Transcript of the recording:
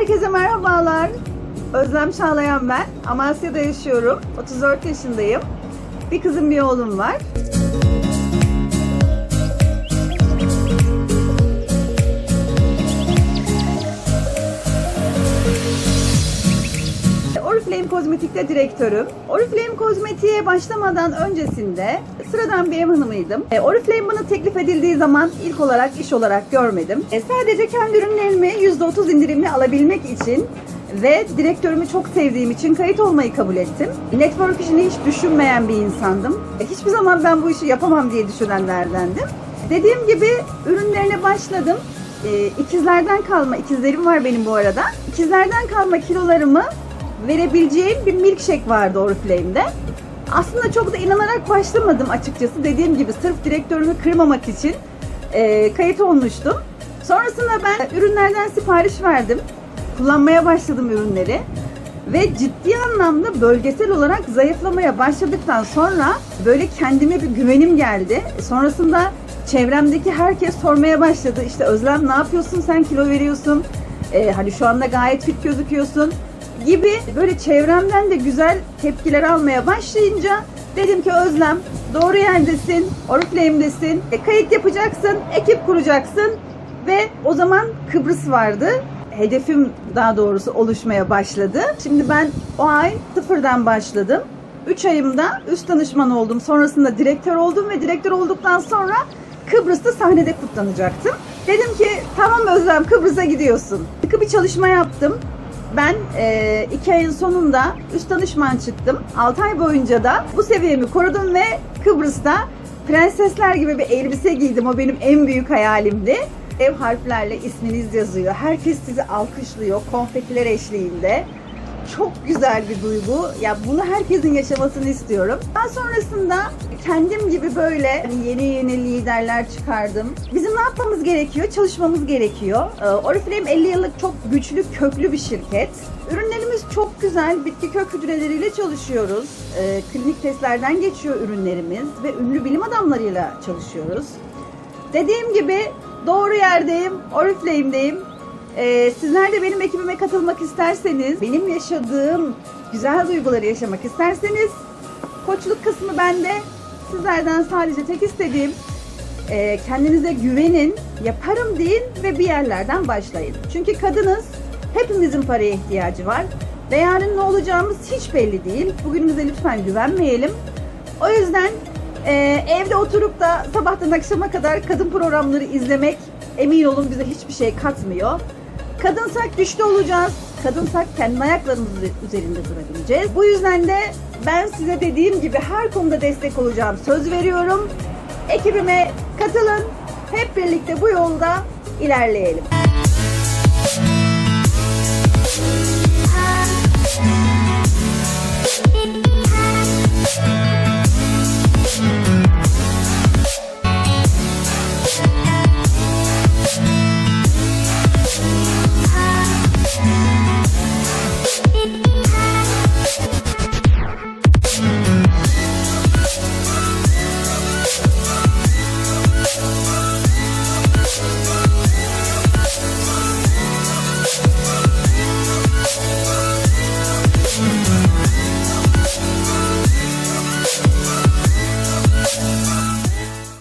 Herkese merhabalar. Özlem Çağlayan ben. Amasya'da yaşıyorum. 34 yaşındayım. Bir kızım bir oğlum var. Oriflame Kozmetik'te direktörüm. Oriflame Kozmetik'e başlamadan öncesinde sıradan bir ev hanımıydım. E, Oriflame bana teklif edildiği zaman ilk olarak iş olarak görmedim. E, sadece kendi ürünlerimi %30 indirimli alabilmek için ve direktörümü çok sevdiğim için kayıt olmayı kabul ettim. Network işini hiç düşünmeyen bir insandım. E, hiçbir zaman ben bu işi yapamam diye düşünenlerdendim. Dediğim gibi ürünlerine başladım. E, ikizlerden kalma, ikizlerim var benim bu arada. İkizlerden kalma kilolarımı verebileceğim bir milkshake vardı Oriflame'de. Aslında çok da inanarak başlamadım açıkçası. Dediğim gibi sırf direktörümü kırmamak için e, kayıt olmuştum. Sonrasında ben ürünlerden sipariş verdim. Kullanmaya başladım ürünleri. Ve ciddi anlamda bölgesel olarak zayıflamaya başladıktan sonra böyle kendime bir güvenim geldi. Sonrasında çevremdeki herkes sormaya başladı. İşte Özlem ne yapıyorsun sen kilo veriyorsun. Ee, hani şu anda gayet fit gözüküyorsun gibi böyle çevremden de güzel tepkiler almaya başlayınca dedim ki Özlem doğru yerdesin, Oriflame'desin, e, kayıt yapacaksın, ekip kuracaksın ve o zaman Kıbrıs vardı. Hedefim daha doğrusu oluşmaya başladı. Şimdi ben o ay sıfırdan başladım. 3 ayımda üst danışman oldum. Sonrasında direktör oldum ve direktör olduktan sonra Kıbrıs'ta sahnede kutlanacaktım. Dedim ki tamam Özlem Kıbrıs'a gidiyorsun. Sıkı bir çalışma yaptım. Ben e, iki ayın sonunda üst danışman çıktım. 6 ay boyunca da bu seviyemi korudum ve Kıbrıs'ta prensesler gibi bir elbise giydim. O benim en büyük hayalimdi. Ev harflerle isminiz yazıyor. Herkes sizi alkışlıyor konfetiler eşliğinde. Çok güzel bir duygu. Ya bunu herkesin yaşamasını istiyorum. Daha sonrasında kendim gibi böyle hani yeni yeni liderler çıkardım. Bizim ne yapmamız gerekiyor? Çalışmamız gerekiyor. Ee, Oriflame 50 yıllık çok güçlü, köklü bir şirket. Ürünlerimiz çok güzel. Bitki kök hücreleriyle çalışıyoruz. Ee, klinik testlerden geçiyor ürünlerimiz ve ünlü bilim adamlarıyla çalışıyoruz. Dediğim gibi doğru yerdeyim, Oriflame'deyim. Ee, sizler de benim ekibime katılmak isterseniz, benim yaşadığım güzel duyguları yaşamak isterseniz, koçluk kısmı bende. Sizlerden sadece tek istediğim e, kendinize güvenin, yaparım deyin ve bir yerlerden başlayın. Çünkü kadınız, hepimizin paraya ihtiyacı var. Ve yarın ne olacağımız hiç belli değil. Bugünümüze lütfen güvenmeyelim. O yüzden e, evde oturup da sabahtan akşama kadar kadın programları izlemek emin olun bize hiçbir şey katmıyor. Kadınsak güçlü olacağız. Kadınsak kendi ayaklarımız üzerinde durabileceğiz. Bu yüzden de ben size dediğim gibi her konuda destek olacağım. Söz veriyorum. Ekibime katılın. Hep birlikte bu yolda ilerleyelim.